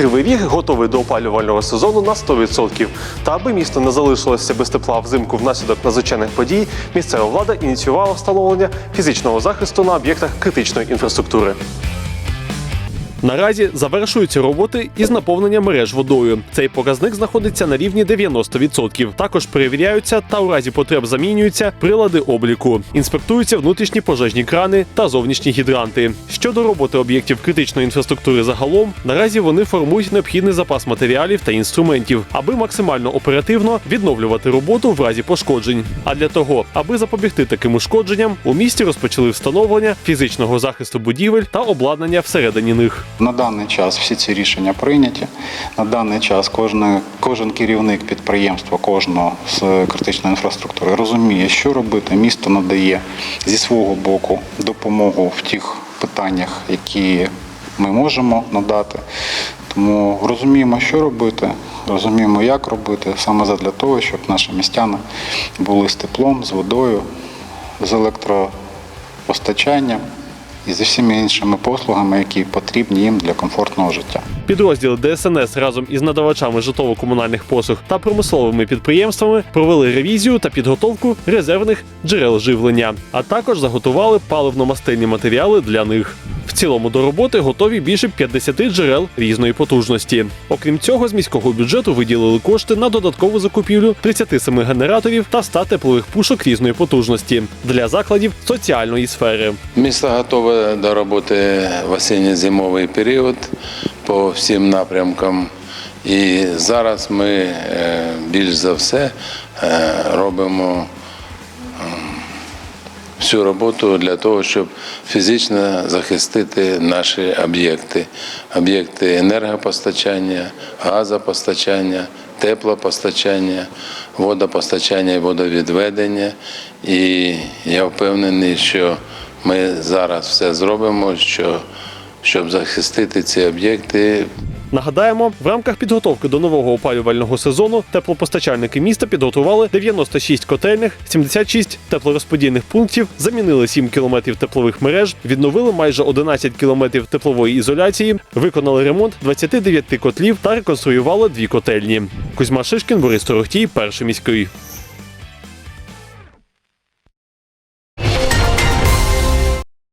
Кривий Ріг готовий до опалювального сезону на 100%. Та аби місто не залишилося без тепла взимку внаслідок надзвичайних подій, місцева влада ініціювала встановлення фізичного захисту на об'єктах критичної інфраструктури. Наразі завершуються роботи із наповнення мереж водою. Цей показник знаходиться на рівні 90%. Також перевіряються та у разі потреб замінюються прилади обліку. Інспектуються внутрішні пожежні крани та зовнішні гідранти. Щодо роботи об'єктів критичної інфраструктури загалом, наразі вони формують необхідний запас матеріалів та інструментів, аби максимально оперативно відновлювати роботу в разі пошкоджень. А для того, аби запобігти таким ушкодженням, у місті розпочали встановлення фізичного захисту будівель та обладнання всередині них. На даний час всі ці рішення прийняті. На даний час кожен, кожен керівник підприємства, кожного з критичної інфраструктури розуміє, що робити. Місто надає зі свого боку допомогу в тих питаннях, які ми можемо надати. Тому розуміємо, що робити, розуміємо, як робити, саме задля того, щоб наші містяни були з теплом, з водою, з електропостачанням і зі всіма іншими послугами, які потрібні їм для комфортного життя. Підрозділи ДСНС разом із надавачами житлово-комунальних послуг та промисловими підприємствами провели ревізію та підготовку резервних джерел живлення, а також заготували паливно-мастильні матеріали для них. В цілому до роботи готові більше 50 джерел різної потужності. Окрім цього, з міського бюджету виділили кошти на додаткову закупівлю 37 генераторів та 100 теплових пушок різної потужності для закладів соціальної сфери. Місто готове до роботи в осінньо-зимовий період по всім напрямкам. І зараз ми е, більш за все е, робимо всю роботу для того, щоб фізично захистити наші об'єкти. Об'єкти енергопостачання, газопостачання, теплопостачання, водопостачання і водовідведення. І я впевнений, що ми зараз все зробимо, що, щоб захистити ці об'єкти Нагадаємо, в рамках підготовки до нового опалювального сезону теплопостачальники міста підготували 96 котельних, 76 теплорозподільних пунктів, замінили 7 кілометрів теплових мереж, відновили майже 11 кілометрів теплової ізоляції, виконали ремонт 29 котлів та реконструювали дві котельні. Кузьма Шишкін, Борис Торохтій, перший міський.